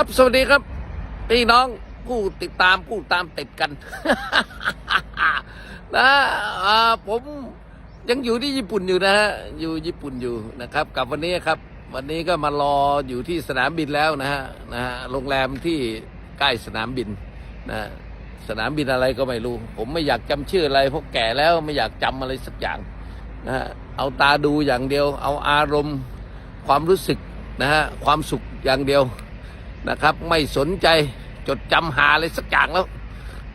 ครับ สวัสดีครับ พี่น้องผู้ติดตามผู้ตามติดกัน นะผมยังอยู่ที่ญี่ปุ่นอยู่นะฮะอยู่ญี่ปุ่นอยู่นะครับ กับวันนี้ครับ วันนี้ก็มารออยู่ที่สนามบินแล้วนะฮะนะฮะโรงแรมที่ใกล้สนามบินนะสนามบินอะไรก็ไม่รู้ ผมไม่อยากจำชื่ออะไรเพราะแก่แล้วไม่อยากจำอะไรสักอย่างนะฮะเอาตาดูอย่างเดียว เอาอารมณ์ความรู้สึกนะฮะความสุขอย่างเดียว นะครับ ไม่สนใจจดจำหาอะไรสักอย่างแล้ว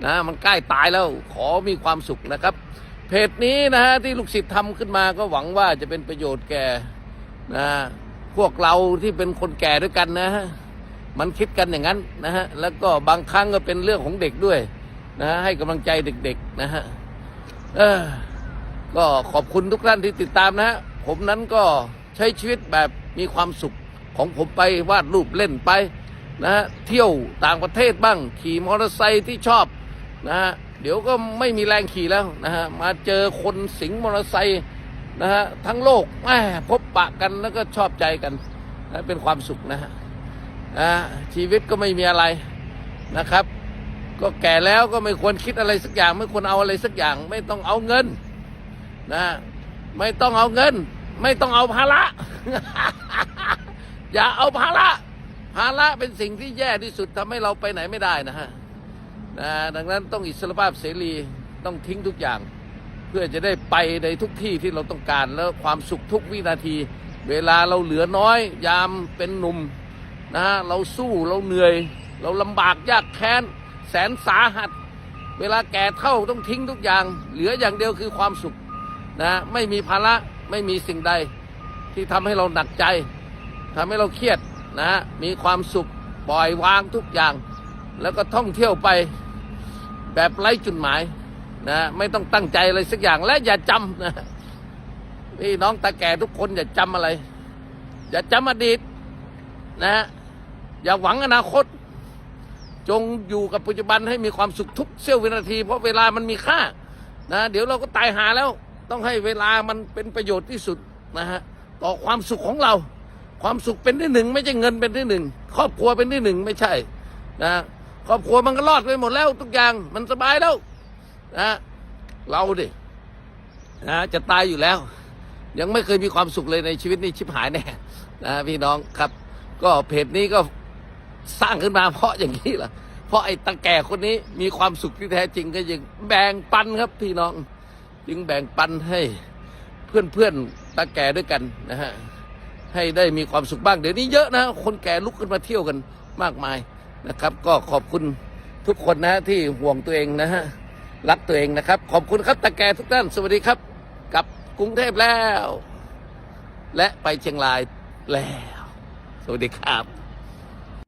นะมันใกล้ตายแล้วขอมีความสุขนะครับ เพจนี้นะฮะที่ลูกศิษย์ทำขึ้นมาก็หวังว่าจะเป็นประโยชน์แก่นะพวกเราที่เป็นคนแก่ด้วยกันนะฮะมันคิดกันอย่างนั้นนะฮะแล้วก็บางครั้งก็เป็นเรื่องของเด็กด้วยนะฮะให้กำลังใจเด็กๆนะฮะเออก็ขอบคุณทุกท่านที่ติดตามนะฮะผมนั้นก็ใช้ชีวิตแบบมีความสุขของผมไปวาดรูปเล่นไป นะฮะเที่ยวต่างประเทศบ้าง ขี่มอเตอร์ไซค์ที่ชอบนะฮะเดี๋ยวก็ไม่มีแรงขี่แล้วนะฮะมาเจอคนสิงมอเตอร์ไซค์นะฮะทั้งโลกแหมพบปะกันแล้วก็ชอบใจกันนะเป็นความสุขนะฮะนะชีวิตก็ไม่มีอะไรนะครับ ก็แก่แล้วก็ไม่ควรคิดอะไรสักอย่าง ไม่ควรเอาอะไรสักอย่าง ไม่ต้องเอาเงินนะไม่ต้องเอาเงิน ไม่ต้องเอาภาระ อย่าเอาภาระ ภาระเป็นสิ่งที่แย่ที่สุดทำให้เราไปไหนไม่ได้นะฮะนะดังนั้นต้องอิสรภาพเสรีต้องทิ้งทุกอย่าง เพื่อจะได้ไปในทุกที่ที่เราต้องการแล้วความสุขทุกวินาที เวลาเราเหลือน้อย ยามเป็นหนุ่มนะฮะเราสู้เราเหนื่อย เราลำบากยากแค้น แสนสาหัส เวลาแก่เท่าต้องทิ้งทุกอย่าง เหลืออย่างเดียวคือความสุขนะไม่มีภาระไม่มีสิ่งใดที่ทำให้เราหนักใจทำให้เราเครียด นะมีความสุขปล่อยวางทุกอย่าง แล้วก็ท่องเที่ยวไปแบบไร้จุดหมายนะไม่ต้องตั้งใจอะไรสักอย่างและอย่าจำนะพี่น้องตาแก่ทุกคนอย่าจำอะไร อย่าจำอดีตนะฮะอย่าหวังอนาคต จงอยู่กับปัจจุบันให้มีความสุขทุกเสี้ยววินาที เพราะเวลามันมีค่านะเดี๋ยวเราก็ตายหาแล้ว ต้องให้เวลามันเป็นประโยชน์ที่สุดนะฮะต่อความสุขของเรา ความสุขเป็นที่หนึ่งไม่ใช่เงินเป็นที่หนึ่งครอบครัวเป็นที่หนึ่งไม่ใช่นะครอบครัวมันก็รอดไปหมดแล้วทุกอย่างมันสบายแล้วนะเราดินะจะตายอยู่แล้ว ยังไม่เคยมีความสุขเลยในชีวิตนี้ชิบหายแน่นะพี่น้องครับ ก็เพจนี้ก็สร้างขึ้นมาเพราะอย่างนี้แหละเพราะไอ้ตาแก่คนนี้มีความสุขที่แท้จริงก็ยังแบ่งปันครับพี่น้อง จึงแบ่งปันให้เพื่อนเพื่อนๆตาแก่ด้วยกันนะฮะ ให้ได้มีความสุขบ้าง เดี๋ยวนี้เยอะนะ คนแก่ลุกขึ้นมาเที่ยวกันมากมายนะครับ ก็ขอบคุณทุกคนนะที่ห่วงตัวเองนะฮะรักตัวเองนะครับ ขอบคุณครับตาแก่ทุกท่านสวัสดีครับ กับกรุงเทพแล้ว และไปเชียงรายแล้ว สวัสดีครับ